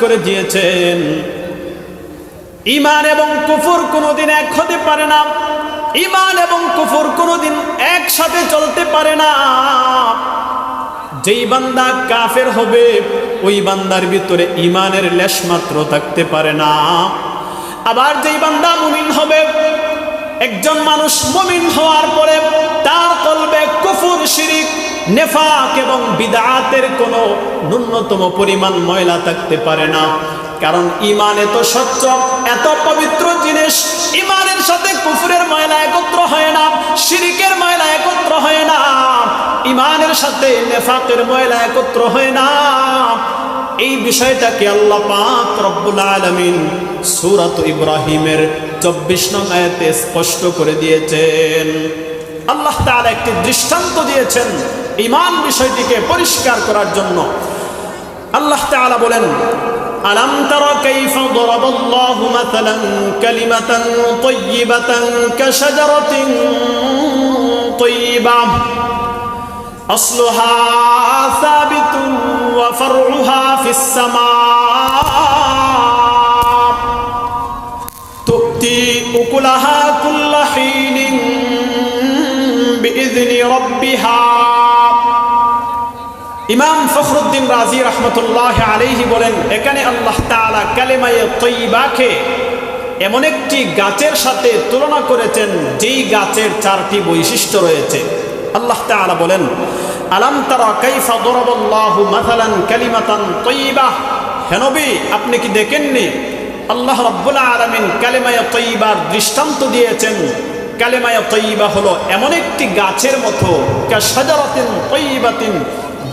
করে দিয়েছেন। ইমান এবং কুফুর কোনোদিন এক হতে পারে না। ইমান এবং কুফুর কোনোদিন একসাথে চলতে পারে না। যেই বান্দা কাফের হবে, ওই বান্দার ভিতরে ইমানের লেশ মাত্র থাকতে পারে না। আবার যেই বান্দা মুমিন হবে, একজন মানুষ মুমিন হওয়ার পরে তার কলবে কুফুর শিরিক নেফাক এবং বিদাতের কোনো ন্যূনতম পরিমাণ ময়লা থাকতে পারে না। কারণ ইমান এত স্বচ্ছ, এত পবিত্র জিনিস ইমানের সাথে কুফুরের ময়লা একত্র হয় না, শিরিকের ময়লা একত্র হয় না ইমানের সাথে নেফাকের ময়লা একত্র হয় না। এই বিষয়টাকে আল্লাহ পাক রব্বুল আলামিন সূরাত ইব্রাহিমের 24 নং আয়াতে স্পষ্ট করে দিয়েছেন। আল্লাহ তাআলা একটি দৃষ্টান্ত দিয়েছেন ঈমান বিষয়টিকে পরিষ্কার করার জন্য আল্লাহ তাআলা বলেন আলাম তারা কাইফা দরাবাল্লাহু মাসালান কালিমাতান তাইয়িবাতান কাশাজারাতিন তাইয়িবা أصلها ثابت وفرعها في السماء تؤتي أكلها كل حين بإذن ربها ইমাম ফখরুদ্দিন রাজি রহমতুল্লাহ আলাইহি বলেন, এখানে আল্লাহ তাআলা কালেমায়ে তৈবাকে এমন একটি গাছের সাথে তুলনা করেছেন, যেই গাছের চারটি বৈশিষ্ট্য রয়েছে। আল্লাহ তাআলা বলেন, আলাম তারা কাইফা দরাবাল্লাহু মাসালান কালিমাতান তৈবা হেনবি আপনি কি দেখেননি? আল্লাহ রাব্বুল আলামিন কালেমায়ে তৈবার দৃষ্টান্ত দিয়েছেন। কালেমায়ে তৈবা হলো এমন একটি গাছের মতো, কা সাজারাতিন তৈবাতিন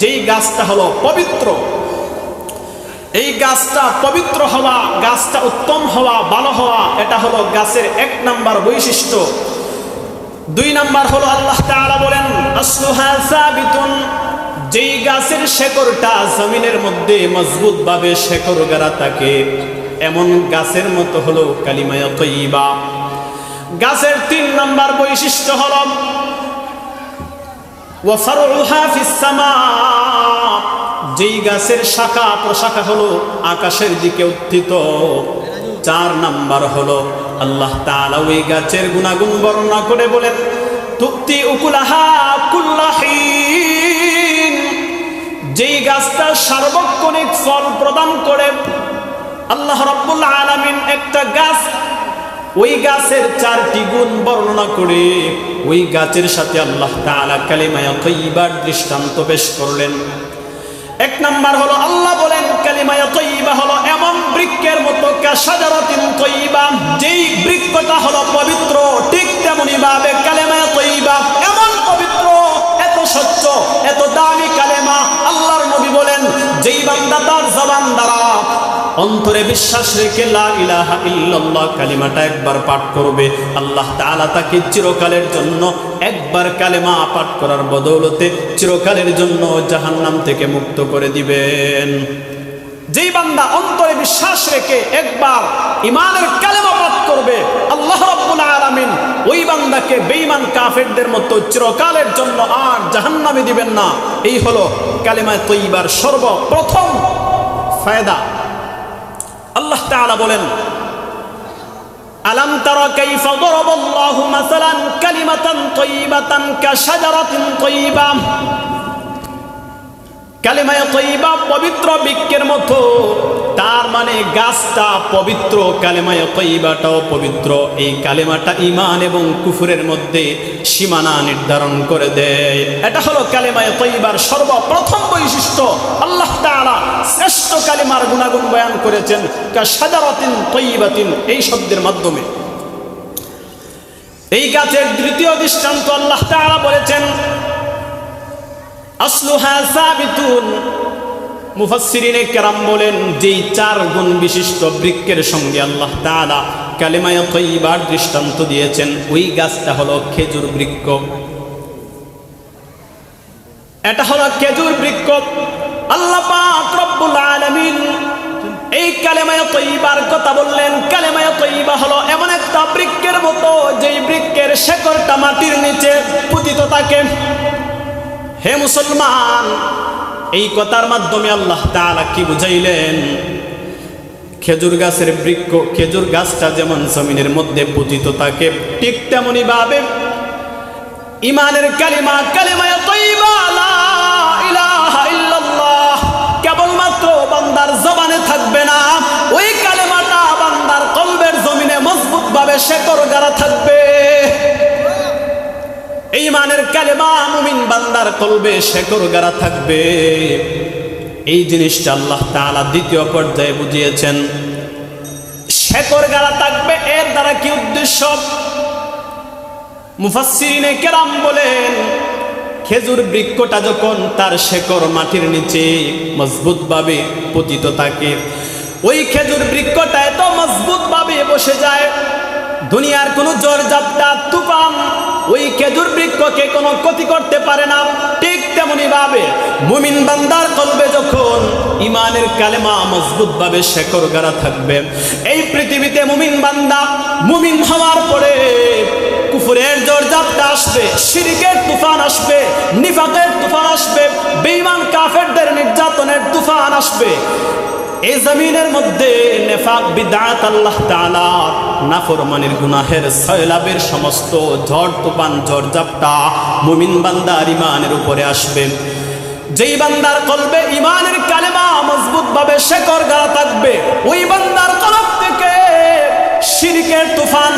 যেই গাছটা হলো পবিত্র, এই গাছটা পবিত্র হওয়া, গাছটা উত্তম হওয়া, ভালো হওয়া, এটা হলো গাছের এক নাম্বার বৈশিষ্ট্য। দুই নাম্বার হলো আল্লাহ তাআলা বলেন যেই গাছের শেকড়টা জমিনের মধ্যে মজবুত ভাবে শেকড় গাড়া থাকে, এমন গাছের মতো হলো কালিমায়া তৈবা গাছের তিন নাম্বার বৈশিষ্ট্য হলো যেই গাছের শাখা প্রশাখা হলো আকাশের দিকে উত্থিত, চার নাম্বার হলো আল্লাহ তাআলা ওই গাছের গুণাগুণ বর্ণনা করে বলেন, তুক্তি উকুলাহা কুল্লাহিন যেই গাছটা সার্বক্ষণিক ফল প্রদান করে, আল্লাহ রাব্বুল আলামিন একটা গাছ ওই গাছের চারটি গুণ বর্ণনা করে ওই গাছের সাথে আল্লাহ তাআলা কালিমায়া তৈবার দৃষ্টান্ত পেশ করলেন। এক নাম্বার হলো, আল্লাহ বলেন, কালিমায়া তৈবা হলো এমন বৃক্ষের মতো কাসাজারাতিন তৈবা, যেই বৃক্ষটা হলো পবিত্র, ঠিক তেমনি ভাবে কালেমায়া তৈবা, এমন অন্তরে বিশ্বাস রেখে লা ইলাহা কালিমাটা একবার পাঠ করবে। আল্লাহ তাআলা তাকে চিরকালের জন্য একবার কালেমা পাঠ করার বদৌলতে চিরকালের জন্য জাহান্নাম থেকে মুক্ত করে দিবেন। যেই বান্দা অন্তরে বিশ্বাস রেখে একবার ইমানের কালেমা পাঠ করবে, আল্লাহ রাব্বুল আলামিন ওই বান্দাকে বেঈমান কাফেরদের মতো চিরকালের জন্য আর জাহান্নামে দিবেন না। এই হলো কালেমায়ে তৈবার সর্বপ্রথম ফায়দা। আল্লাহ তাআলা বলেন আলাম তারা কাইফা দরাবাল্লাহু মাসালান কালিমাতান তাইয়িবাতান কাশাজারাতিন তাইয়িবা কালিমায়ে তৈবা পবিত্র বৃক্ষের মতো। তার মানে গাছটা পবিত্র, কালেমায় তৈবাটাও পবিত্র। এই কালেমাটা ইমান এবং কুফুরের মধ্যে সীমানা নির্ধারণ করে দেয়। এটা হলো কালেমায় তৈবার সর্বপ্রথম বৈশিষ্ট্য। আল্লাহ তাআলা শ্রেষ্ঠ কালেমার গুণাগুণ বয়ান করেছেন সাজারাতিন তৈবাতিন এই শব্দের মাধ্যমে। এই গাছের দ্বিতীয় দৃষ্টান্ত আল্লাহ তাআলা বলেছেন কেরাম বলেন, যেই চার গুণ বিশিষ্ট সঙ্গে আল্লাহ দৃষ্টান্ত দিয়েছেন, ওই গাছটা হলো খেজুর বৃক্ষ। এটা হলো খেজুর বৃক্ষ। আল্লাহ এই কালেমায় তৈবার কথা বললেন। কালেমায় তৈবা হলো এমন একটা বৃক্ষের মতো, যেই বৃক্ষের শেকড়টা মাটির নিচে পুতিত থাকে। হে মুসলমান, এই কথার মাধ্যমে আল্লাহ তাআলা কি বুঝাইলেন? খেজুর গাছের বৃক্ষ, খেজুর গাছটা যেমন জমিনের মধ্যে পুজিত থাকে, ঠিক তেমনি ভাবে ইমানের কালিমা, কালিমায় কেবলমাত্র বান্দার জবানে থাকবে না। ওই কালেমাটা বান্দার কলবের জমিনে মজবুত ভাবে শেকর গাড়া থাকবে। এই ইমানের কালেমা মুমিন বান্দার কলবে শেকর গাড়া থাকবে। এই জিনিসটা আল্লাহ তাআলা দ্বিতীয় পর্যায়ে বুঝিয়েছেন। শেকর গাড়া থাকবে এর দ্বারা কি উদ্দেশ্য? মুফাসসিরিনে কেরাম বলেন, খেজুর বৃক্ষটা যখন তার শেকড় মাটির নিচে মজবুতভাবে পতিত থাকে, ওই খেজুর বৃক্ষটা এত মজবুতভাবে বসে যায়, দুনিয়ার কোনো জ্বর জাপটা তুফান ওই খেজুর বৃক্ষকে কোনো ক্ষতি করতে পারে না। ঠিক তেমনি ভাবে মুমিন বান্দার কলবে যখন ইমানের কালেমা মজবুতভাবে শেকড় গাড়া থাকবে, এই পৃথিবীতে মুমিন বান্দা মুমিন হওয়ার পরে কুফুরের জোরজাপটা আসবে, শিরিকের তুফান আসবে, নিফাকের তুফান আসবে, বেঈমান কাফেরদের নির্যাতনের তুফান আসবে। এই জমিনের মধ্যে নেফাক, বিদাত আল্লাহ তাআলা, নাফরমানির গুনাহের সয়লাবের সমস্ত ঝড় তুফান ঝড়জাপটা মুমিন বান্দার ইমানের উপরে আসবে। যেই বান্দার কলবে ইমানের কালেমা মজবুত ভাবে শেকর গাড়া থাকবে, ওই বান্দার কলব থেকে শিরিকের তুফান,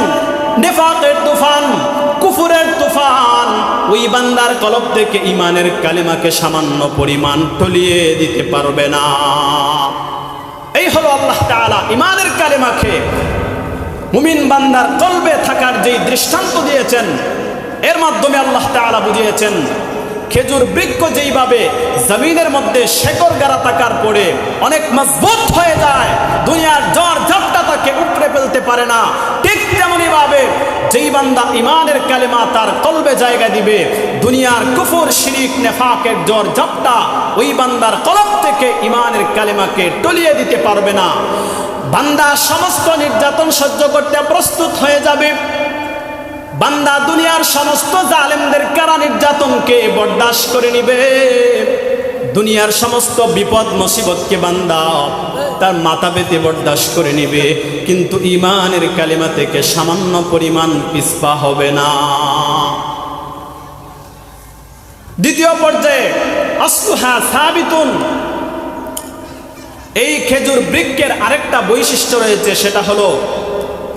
নেফাকের তুফান, কুফুরের তুফান, ওই বান্দার কলব থেকে ইমানের কালেমাকে সামান্য পরিমাণ টলিয়ে দিতে পারবে না। এই হলো আল্লাহ তালা ইমানের কালেমাকে। মুমিন বান্দার কলবে থাকার যেই দৃষ্টান্ত দিয়েছেন, এর মাধ্যমে আল্লাহ তালা বুঝিয়েছেন, খেজুর বৃক্ষ যেইভাবে জমিনের মধ্যে শেকড় গাড়া থাকার পরে অনেক মজবুত হয়ে যায়, দুনিয়ার জ্বর উপড়ে ফেলতে পারে না। ঠিক তেমনি ভাবে যেই বান্দা ইমানের কালেমা তার কলবে জায়গা দিবে, দুনিয়ার কুফর, শিরিক, নেফাকের জ্বর ঝাপটা ওই বান্দার কলব থেকে ইমানের কালেমাকে টলিয়ে দিতে পারবে না। বান্দা সমস্ত নির্যাতন সহ্য করতে প্রস্তুত হয়ে যাবে। বান্দা দুনিয়ার সমস্ত জালেমদের কারা নির্যাতনকে বরদাস্ত করে নিবে? দুনিয়ার সমস্ত বিপদ, মুসিবতকে বান্দা তার মাথা পেতে বরদাস্ত করে নিবে। কিন্তু ইমানের কালিমা থেকে সামান্য পরিমাণ পিসপা হবে না। দ্বিতীয় পর্যায়ে আসলুহা সাবিতুন। এই খেজুর বৃক্ষের আরেকটা বৈশিষ্ট্য রয়েছে, সেটা হলো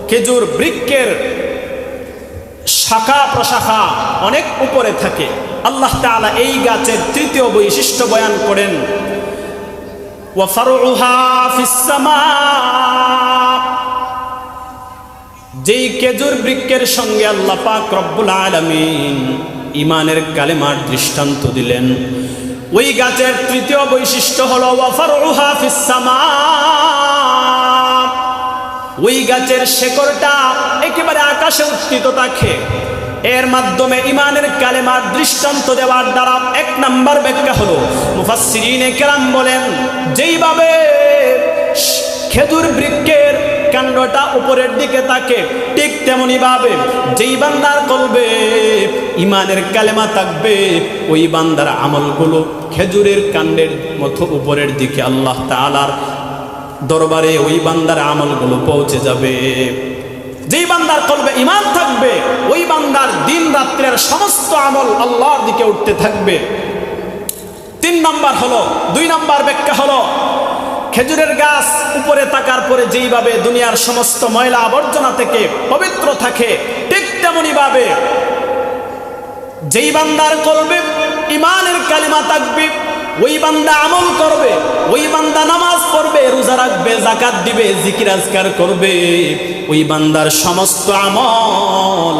খেজুর বৃক্ষের শাখা প্রশাখা অনেক উপরে থাকে। আল্লাহ তাআলা এই গাছের তৃতীয় বৈশিষ্ট্য বয়ান করেন ওয়াফারুহা ফিস সামা যেই খেজুর বৃক্ষের সঙ্গে আল্লাহ পাক রব্বুল আলামিন ইমানের কালেমার দৃষ্টান্ত দিলেন। ওই গাছের তৃতীয় বৈশিষ্ট্য হলো সামা ওই গাছের শেকড়টা একেবারে আকাশে উত্থিত থাকে। এর মাধ্যমে ইমানের কালেমার দৃষ্টান্ত দেওয়ার দ্বারা এক নাম্বার ব্যাখ্যা হলো, মুফাসসিরিনে কেরাম বলেন, যেইভাবে খেজুর বৃক্ষের কাণ্ডটা উপরের দিকে থাকে, ঠিক তেমনি ভাবে যেই বান্দার কলবে ইমানের কালেমা থাকবে, ওই বান্দার আমলগুলো খেজুরের কাণ্ডের মতো উপরের দিকে আল্লাহ তাআলার দরবারে ওই বান্দার আমলগুলো পৌঁছে যাবে। যেই বান্দার কলবে ইমান থাকবে, ওই বান্দার দিন রাত্রের সমস্ত আমল আল্লাহর দিকে উঠতে থাকবে। তিন নাম্বার হলো, দুই নাম্বার ব্যাখ্যা হলো খেজুরের গাছ উপরে থাকার পরে যেইভাবে দুনিয়ার সমস্ত ময়লা আবর্জনা থেকে পবিত্র থাকে, ঠিক তেমনি ভাবে যেই বান্দার করবে ইমানের কালিমা থাকবে, ওই বান্দা আমল করবে, ওই বান্দা নামাজ পড়বে, রোজা রাখবে জাকাত দিবে, জিকির আজকার করবে। ওই বান্দার সমস্ত আমল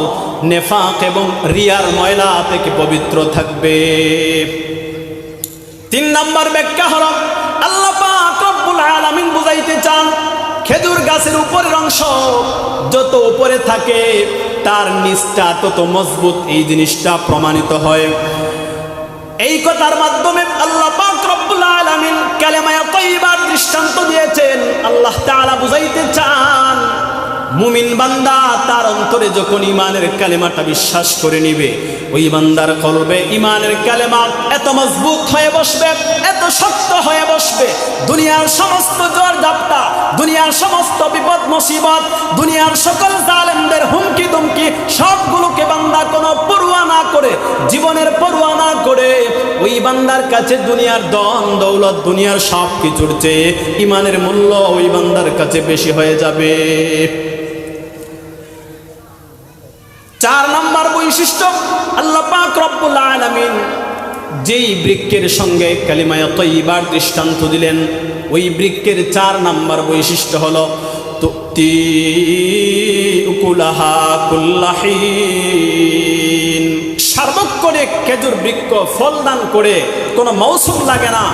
নেফাক এবং রিয়ার ময়লা থেকে পবিত্র থাকবে। তিন নাম্বার ব্যাখ্যা হল গাছের উপরের অংশ যত উপরে থাকে, তার নিচটা তত মজবুত। এই জিনিসটা প্রমাণিত হয়। এই কথার মাধ্যমে আল্লাহ পাক রব্বুল দৃষ্টান্ত দিয়েছেন। আল্লাহ তাআলা বুঝাইতে চান মুমিন বান্দা তার অন্তরে যখন ইমানের কালেমাটা বিশ্বাস করে নিবে, ওই বান্দার কলবে ইমানের কালেমা এত মজবুত হয়ে বসবে, এত শক্ত হয়ে বসবে। দুনিয়ার সমস্ত জ্বর জাপটা দুনিয়ার সমস্ত বিপদ মুসিবত, দুনিয়ার সকল জালেমদের হুমকি দুমকি সবগুলোকে বান্দা কোনো পড়ুয়া না করে, জীবনের পড়ুয়া না করে, ওই বান্দার কাছে দুনিয়ার দন দৌলত, দুনিয়ার সব কিছুর চেয়ে ইমানের মূল্য ওই বান্দার কাছে বেশি হয়ে যাবে। চার নম্বর বৈশিষ্ট্য, আল্লাহ পাক রব্বুল আলামিন যেই বৃক্ষের সঙ্গে কালিমায় তৈবার দৃষ্টান্ত দিলেন, ওই বৃক্ষের চার নাম্বার বৈশিষ্ট্য হল তুক্তি সার্বক্ষণিক খেজুর বৃক্ষ ফল দান করে কোনো মৌসুম লাগে না,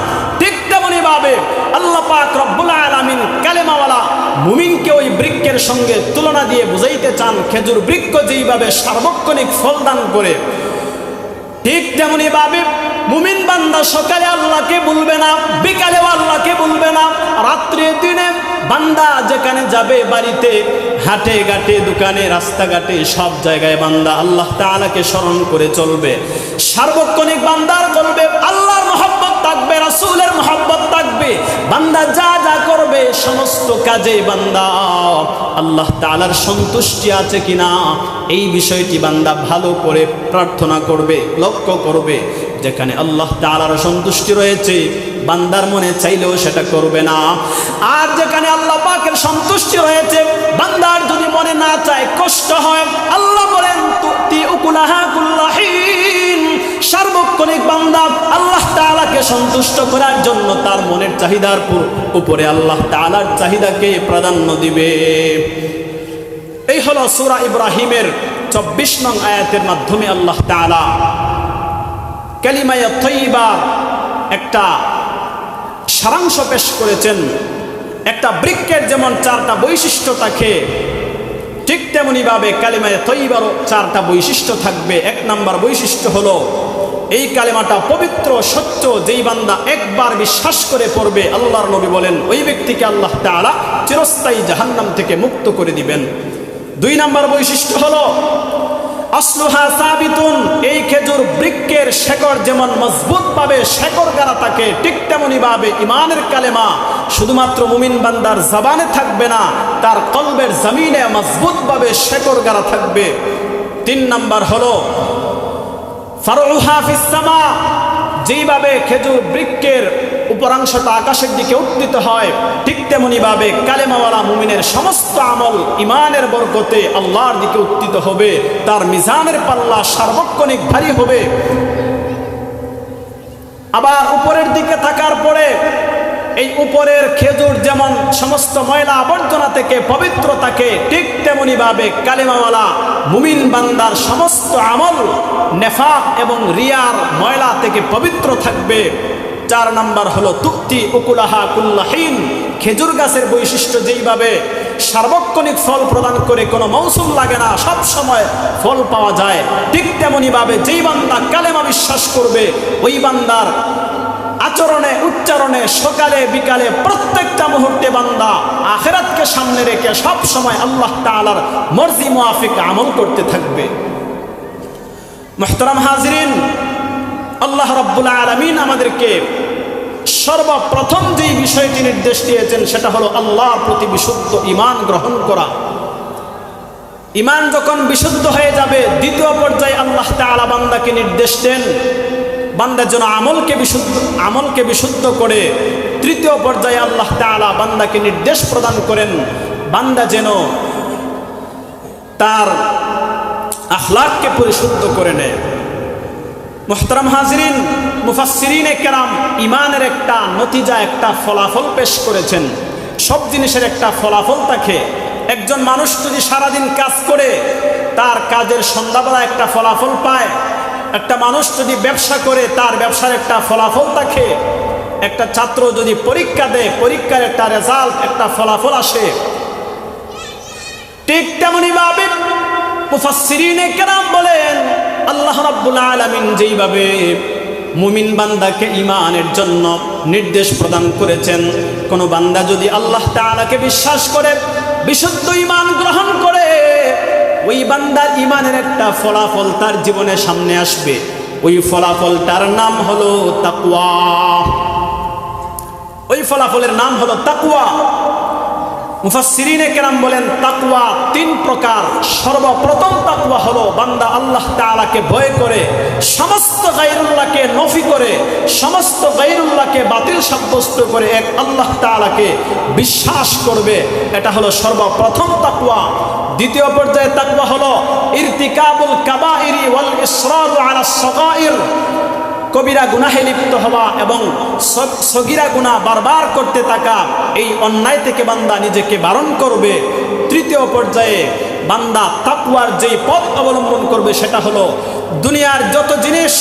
ঠিক তেমনি ভাবে আল্লাহ পাক রব্বুল আলামিন কালেমাওয়ালা মুমিনকে ওই বৃক্ষের সঙ্গে তুলনা দিয়ে বুঝাইতে চান খেজুর বৃক্ষ যেইভাবে সার্বক্ষণিক ফল দান করে। ঠিক তেমনি ভাবে মুমিন বান্দা সকালে আল্লাহকে বলবে না, বিকালেও আল্লাহকে বলবে না, রাত্রে দিনে বান্দা যেখানে যাবে বাড়িতে, হাটে ঘাটে, দোকানে, রাস্তাঘাটে, সব জায়গায় বান্দা আল্লাহ তাআলাকে স্মরণ করে চলবে। সার্বক্ষণিক বান্দার চলবে আল্লাহর মহব্বত থাকবে রাসূলের মহব্বত থাকবে। বান্দা যা যা করবে, সমস্ত কাজে বান্দা। আল্লাহ তাআলার সন্তুষ্টি আছে কিনা, এই বিষয়টি বান্দা ভালো করে প্রার্থনা করবে, লক্ষ্য করবে। যেখানে আল্লাহ তাআলার সন্তুষ্টি রয়েছে, বান্দার মনে চাইলেও সেটা করবে না। আর যেখানে আল্লাহ পাকের সন্তুষ্টি রয়েছে, বান্দার যদি মনে না চায়, কষ্ট হয়, আল্লাহ বলেন, তুতি উকুলাহা কুল্লাহিন সার্বক্ষণিক বান্দা আল্লাহ তাআলাকে সন্তুষ্ট করার জন্য তার মনের চাহিদার উপরে আল্লাহ তালার চাহিদাকে প্রাধান্য দিবে। এই হলো সূরা ইব্রাহিমের চব্বিশ নং আয়াতের মাধ্যমে আল্লাহ তাআলা কালিমায়া তৈবা একটা সারাংশ পেশ করেছেন। একটা বৃক্ষের যেমন চারটা বৈশিষ্ট্য থাকে ঠিক তেমনিভাবে কালিমায় তৈবারও চারটা বৈশিষ্ট্য থাকবে। এক নাম্বার বৈশিষ্ট্য হলো, এই কালেমাটা পবিত্র, সত্য, যেই বান্দা একবার বিশ্বাস করে পড়বে, আল্লাহর নবী বলেন, ওই ব্যক্তিকে আল্লাহ তালা চিরস্থায়ী জাহান্নাম থেকে মুক্ত করে দিবেন। দুই নাম্বার বৈশিষ্ট্য হলো আসলুহা সাবিতুন, এই খেজুর বৃক্ষের শেকড় যেমন মজবুত পাবে শেকড় গাড়া থাকে ঠিক তেমনই পাবে ইমানের কালেমা, শুধুমাত্র মুমিন বান্দার জবানে থাকবে না, তার কলবের জমিনে মজবুত ভাবে শেকড় গাড়া থাকবে। তিন নাম্বার হলো ফারুহা ফিস সামা যেইভাবে খেজুর বৃক্ষের উপরাংশটা আকাশের দিকে উত্থিত হয়, ঠিক তেমনিভাবে কালেমাওয়ালা মুমিনের সমস্ত আমল ইমানের বরকতে আল্লাহর দিকে উত্থিত হবে, তার মিজানের পাল্লা সার্বক্ষণিক ভারী হবে। আবার উপরের দিকে থাকার পরে এই উপরের খেজুর যেমন সমস্ত ময়লা আবর্জনা থেকে পবিত্র থাকে ঠিক তেমনি ভাবে কালিমাওয়ালা মুমিন বান্দার সমস্ত আমল, নেফাক এবং রিয়ার ময়লা থেকে পবিত্র থাকবে। চার নাম্বার হলো তুক্তি উকুলাহা কুল্লাহীন। খেজুর গাছের বৈশিষ্ট্য যেইভাবে সার্বক্ষণিক ফল প্রদান করে কোনো মৌসুম লাগে না, সব সময় ফল পাওয়া যায়। ঠিক তেমনিভাবে যেই বান্দা কালেমা বিশ্বাস করবে, ওই বান্দার আচরণে, উচ্চারণে, সকালে, বিকালে প্রত্যেকটা মুহূর্তে বান্দা আখেরাতকে সামনে রেখে সব সময় আল্লাহ তাআলার মর্জি মুআফিক আমল করতে থাকবে। মোহতারাম হাজরিন, আল্লাহ রাব্বুল আলামিন আমাদেরকে সর্বপ্রথম যেই বিষয়টি নির্দেশ দিয়েছেন সেটা হলো আল্লাহর প্রতি বিশুদ্ধ ইমান গ্রহণ করা। ইমান যখন বিশুদ্ধ হয়ে যাবে, দ্বিতীয় পর্যায়ে আল্লাহ তাআলা বান্দাকে নির্দেশ দেন বান্দার জন্য আমলকে বিশুদ্ধ আমলকে বিশুদ্ধ করে তৃতীয় পর্যায়ে আল্লাহ তাআলা বান্দাকে নির্দেশ প্রদান করেন, বান্দা যেন তার আখলাককে পরিশুদ্ধ করে নেয়। মোহতারাম হাজরিন, মুফাসসিরিনে কেরাম ইমানের একটা নতিজা, একটা ফলাফল পেশ করেছেন। সব জিনিসের একটা ফলাফল থাকে একজন মানুষ যদি সারাদিন কাজ করে, তার কাজের সন্ধ্যাবেলা একটা ফলাফল পায় একটা মানুষ যদি ব্যবসা করে, তার ব্যবসার একটা ফলাফল থাকে। একটা ছাত্র যদি পরীক্ষা দেয়, পরীক্ষার একটা রেজাল্ট একটা ফলাফল আসে। ঠিক তেমনি ভাবে বলেন, আল্লাহ রাব্বুল আলামিন যেইভাবে মুমিন বান্দাকে ইমানের জন্য নির্দেশ প্রদান করেছেন, কোন বান্দা যদি আল্লাহ তাআলাকে বিশ্বাস করে, বিশুদ্ধ ইমান গ্রহণ করে ওই বান্দার ইমানের একটা ফলাফল তার জীবনে সামনে আসবে। ওই ফলাফল তার নাম হলো তাকুয়া ওই ফলাফলের নাম হলো তাকওয়া। মুফাসসিরিনে কেরাম বলেন, তাকওয়া তিন প্রকার। সর্বপ্রথম তাকওয়া হলো বান্দা আল্লাহ তাআলাকে ভয় করে, সমস্ত গায়রুল্লাহকে নফি করে, সমস্ত গায়রুল্লাহকে বাতিল সাব্যস্ত করে এক আল্লাহ তাআলাকে বিশ্বাস করবে। এটা হলো সর্বপ্রথম তাকওয়া। দ্বিতীয় পর্যায়ে তাকওয়া হলো, ইরতিকাবুল কাবাইরি ওয়াল ইসরারু আলা সগাইর। কবিরা গুনাহে লিপ্ত হওয়া এবং সগিরা গুনাহ বারবার করতে থাকা এই অন্যায় থেকে বান্দা নিজেকে বারণ করবে। তৃতীয় পর্যায়ে বান্দা তাকুয়ার যেই পথ অবলম্বন করবে সেটা হলো দুনিয়ার যত জিনিস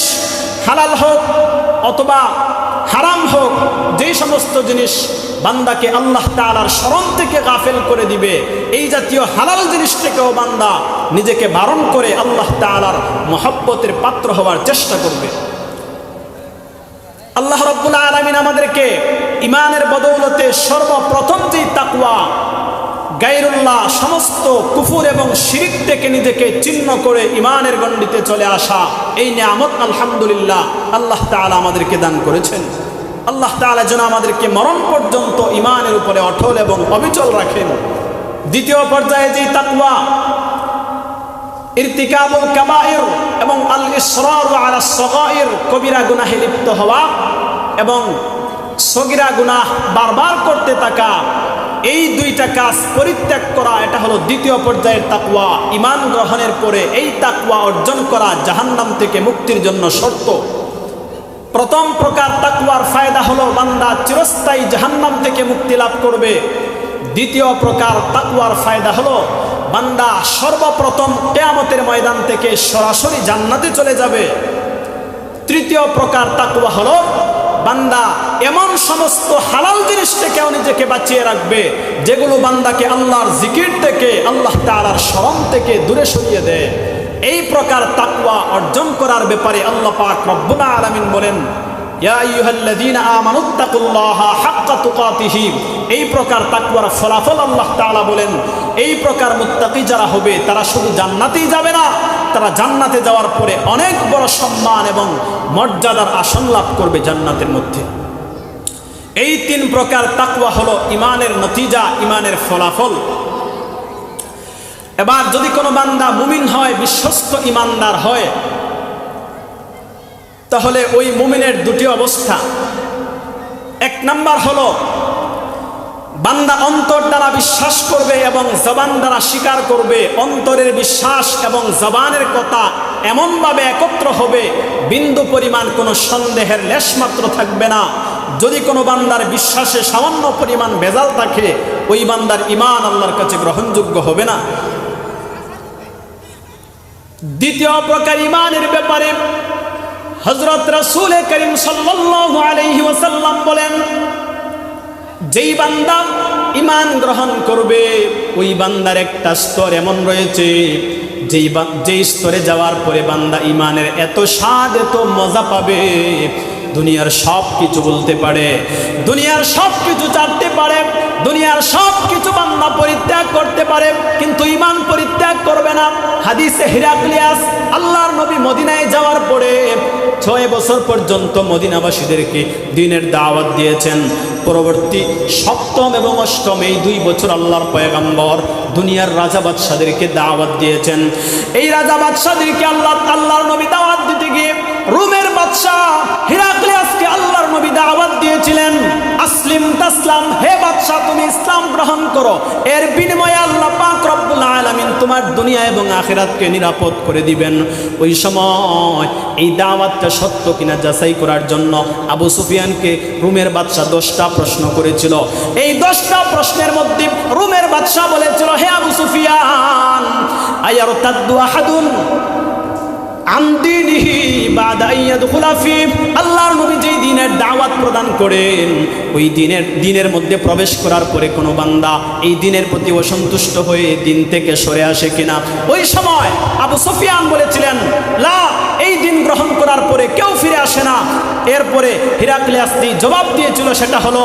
হালাল হোক অথবা হারাম হোক, যেই সমস্ত জিনিস বান্দাকে আল্লাহ তাআলার স্মরণ থেকে গাফেল করে দিবে, এই জাতীয় হালাল জিনিস থেকেও বান্দা নিজেকে বারণ করে আল্লাহ তাআলার মহব্বতের পাত্র হওয়ার চেষ্টা করবে। আল্লাহ রব্বুল আলমিন আমাদেরকে ইমানের বদৌলতে সর্বপ্রথম যে তাকুয়া গাইরুল্লাহ সমস্ত কুফুর এবং শিরিক থেকে নিজেকে চিহ্ন করে ইমানের গণ্ডিতে চলে আসা এই নিয়ামত আলহামদুলিল্লাহ আল্লাহ তাআলা আমাদেরকে দান করেছেন। আল্লাহ তাআলা যেন আমাদেরকে মরণ পর্যন্ত ইমানের উপরে অটল এবং অবিচল রাখেন। দ্বিতীয় পর্যায়ে যে তাকুয়া ইরতিকাবুল কাবাইর এবং আল ইসরার আলা সগাইর, কবিরা গুনাহে লিপ্ত হওয়া এবং সগিরা গুনাহ বারবার করতে থাকা, এই দুইটা কাজ পরিত্যাগ করা, এটা হলো দ্বিতীয় পর্যায়ের তাকওয়া। ইমান গ্রহণের পরে এই তাকওয়া অর্জন করা জাহান্নাম থেকে মুক্তির জন্য শর্ত। প্রথম প্রকার তাকওয়ার ফায়দা হলো বান্দা চিরস্থায়ী জাহান্নাম থেকে মুক্তি লাভ করবে। দ্বিতীয় প্রকার তাকওয়ার ফায়দা হলো বান্দা সর্বপ্রথম কেয়ামতের ময়দান থেকে সরাসরি জান্নাতে চলে যাবে। তৃতীয় প্রকার তাকওয়া হলো, বান্দা এমন সমস্ত হালাল জিনিস থেকেও নিজেকে বাঁচিয়ে রাখবে, যেগুলো বান্দাকে আল্লাহর জিকির থেকে, আল্লাহ তাআলার স্মরণ থেকে দূরে সরিয়ে দেয়। এই প্রকার তাকওয়া অর্জন করার ব্যাপারে আল্লাহ পাক রব্বুল আলামিন বলেন, ইয়া আইয়ুহাল্লাযীনা আমানুত্তাকুল্লাহা হাক্কা তুকাতিহি। এই প্রকার তাকওয়ার ফলাফল আল্লাহ তাআলা বলেন, এই প্রকার মুত্তাকি যারা হবে, তারা শুধু জান্নাতেই যাবে না, তারা জান্নাতে যাওয়ার পরে অনেক বড় সম্মান এবং মর্যাদার আসন লাভ করবে জান্নাতের মধ্যে। এই তিন প্রকার তাকওয়া হলো ইমানের নতিজা, ইমানের ফলাফল। এবার যদি কোনো বান্দা মুমিন হয়, বিশ্বস্ত ইমানদার হয়, তাহলে ওই মুমিনের দুটি অবস্থা। এক নাম্বার হলো বান্দা অন্তর দ্বারা বিশ্বাস করবে এবং জবান দ্বারা স্বীকার করবে, অন্তরের বিশ্বাস এবং জবানের কথা এমনভাবে একত্র হবে, বিন্দু পরিমাণ কোনো সন্দেহের লেশমাত্র থাকবে না। যদি কোনো বান্দার বিশ্বাসে সামান্য পরিমাণ ভেজাল থাকে, ওই বান্দার ইমান আল্লাহর কাছে গ্রহণযোগ্য হবে না। দ্বিতীয় প্রকার ইমানের ব্যাপারে হজরত রসুল করিম ওয়াসাল্লাম বলেন যেই বান্দা ইমান গ্রহণ করবে, ওই বান্দার একটা স্তর এমন রয়েছে, যেই যেই স্তরে যাওয়ার পরে বান্দা ইমানের এত স্বাদ, এত মজা পাবে। দুনিয়ার সব কিছু বলতে পারে, দুনিয়ার সব কিছু চাটতে পারে, দুনিয়ার সব কিছু বান্দা পরিত্যাগ করতে পারে, কিন্তু ইমান পরিত্যাগ করবে না। হাদিসে হিরাকলিয়াস, আল্লাহর নবী মদিনায় যাওয়ার পরে ছয় বছর পর্যন্ত মদিনাবাসীদেরকে দিনের দাওয়াত দিয়েছেন। পরবর্তী সপ্তম এবং অষ্টম এই দুই বছর আল্লাহর পয়গাম্বর, দুনিয়ার রাজা বাদশাদেরকে দাওয়াত দিয়েছেন। এই রাজা বাদশাদেরকে আল্লাহ আল্লাহর নবী দাওয়াত দিতে গিয়ে রুমের বাদশাহ হিরাক্লিয়াসকে আল্লাহর নবী দাওয়াত দিয়েছিলেন। আসলিম তাসলাম, হে বাদশাহ, তুমি ইসলাম গ্রহণ করো। এর বিনিময়ে আল্লাহ রব্বুল আলামিন তোমার দুনিয়া এবং আখিরাতকে নিরাপদ করে দিবেন। ওই সময় এই দাওয়াতটা সত্য কিনা যাচাই করার জন্য আবু সুফিয়ানকে রুমের বাদশাহ দশটা প্রশ্ন করেছিল। এই দশটা প্রশ্নের মধ্যে রুমের বাদশাহ বলেছিল, হে আবু সুফিয়ান আয়ার তাদ্দু আহাদুন? আল্লাহর নবী যেই দিনের দাওয়াত প্রদান করেন, ওই দিনের দিনের মধ্যে প্রবেশ করার পরে কোনো বান্দা এই দিনের প্রতি অসন্তুষ্ট হয়ে দিন থেকে সরে আসে কিনা। ওই সময় আবু সুফিয়ান বলেছিলেন, লা গ্রহণ করার পরে কেউ ফিরে আসে না। এরপরে হিরাক্লিয়াসটি জবাব দিয়েছিল, সেটা হলো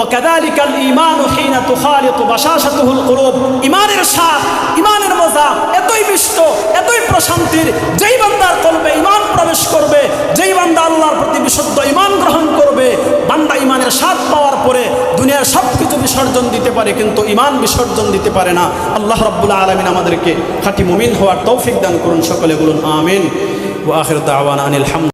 ও কাদালিকাল ইমান হিনা তুখালিতু বাশাশাতুহুল কুলুব। ইমানের স্বাদ ইমানের মজা এতই মিষ্ট, এতই প্রশান্তির, যেই বান্দার কলবে ইমান প্রবেশ করবে, যেই বান্দা আল্লাহর প্রতি বিশুদ্ধ ইমান গ্রহণ করবে, বান্দা ইমানের স্বাদ পাওয়ার পরে দুনিয়ার সব কিছু বিসর্জন দিতে পারে, কিন্তু ইমান বিসর্জন দিতে পারে না। আল্লাহ রব্বুল আলমিন আমাদেরকে খাঁটি মুমিন হওয়ার তৌফিক দান করুন, সকলে বলুন, আমিন। وآخر دعوانا أن الحمد